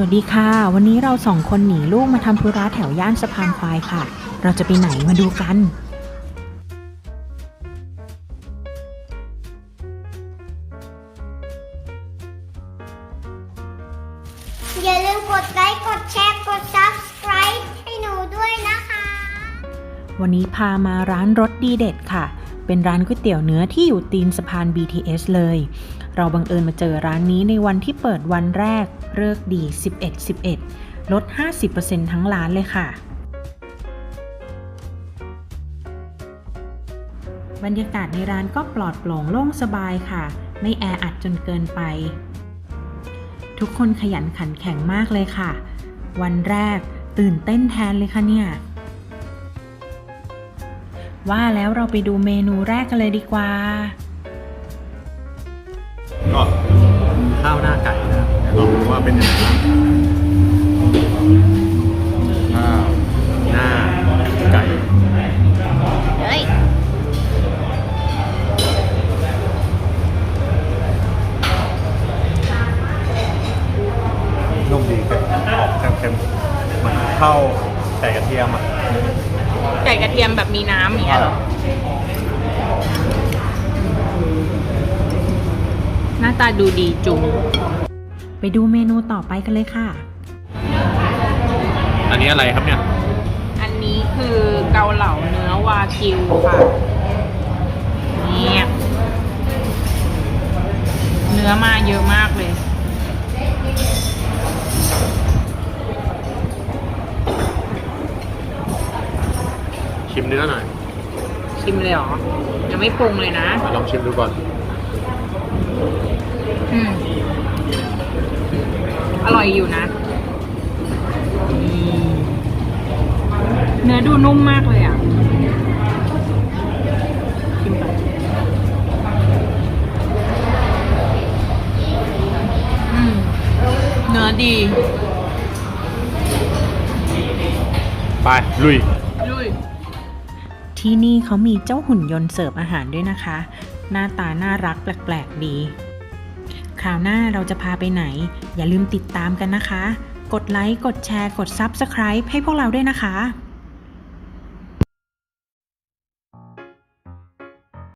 วัสดีค่ะ วันนี้เราสองคนหนีลูกมาทำธุระแถวย่านสะพานควายค่ะ เราจะไปไหนมาดูกัน อย่าลืมกดไลค์กดแชร์กด subscribe ให้หนูด้วยนะคะ วันนี้พามาร้านรสดีเด็ดค่ะ เป็นร้านก๋วยเตี๋ยวเนื้อที่อยู่ตีนสะพาน BTS เลย เราบังเอิญมาเจอร้านนี้ในวันที่เปิดวันแรกเลิกดี 11-11 ลด 50%ทั้งร้านเลยค่ะ บรรยากาศในร้านก็ปลอดโปร่งโล่งสบายค่ะ ไม่แออัดจนเกินไป ทุกคนขยันขันแข็งมากเลยค่ะ วันแรกตื่นเต้นแทนเลยค่ะเนี่ย ว่าแล้วเราไปดูเมนูแรกกันเลยดีกว่า ก็ข้าวหน้าไก่นะครับเดี๋ยวลองดูว่าเป็นยังไงบ้างข้าวหน้าไก่เฮ้ยนุ่มดีเค็มออกเค็มๆเหมือนข้าวไก่กระเทียมอะ ไก่กระเทียมแบบมีน้ำอย่างเงี้ยเหรอหน้าตาดูดีจุงไปดูเมนูต่อไปกันเลยค่ะ อันนี้อะไรครับเนี่ย อันนี้คือเกาเหลาเนื้อวากิวค่ะ ชิมเนื้อหน่อยชิมเลยเหรอ ยังไม่ปรุงเลยนะมาลองชิมดูก่อน อืม อร่อยอยู่นะ เนื้อดูนุ่มมากเลยอะชิมก่อนอืม เนื้อดี ไป ลุยลุย ที่นี่เขามีเจ้าหุ่นยนต์เสิร์ฟอาหารด้วยนะคะ หน้าตาน่ารักแปลกๆดี คราวหน้าเราจะพาไปไหน อย่าลืมติดตามกันนะคะ กดไลค์ กดแชร์ กด Subscribe ให้พวกเราด้วยนะคะ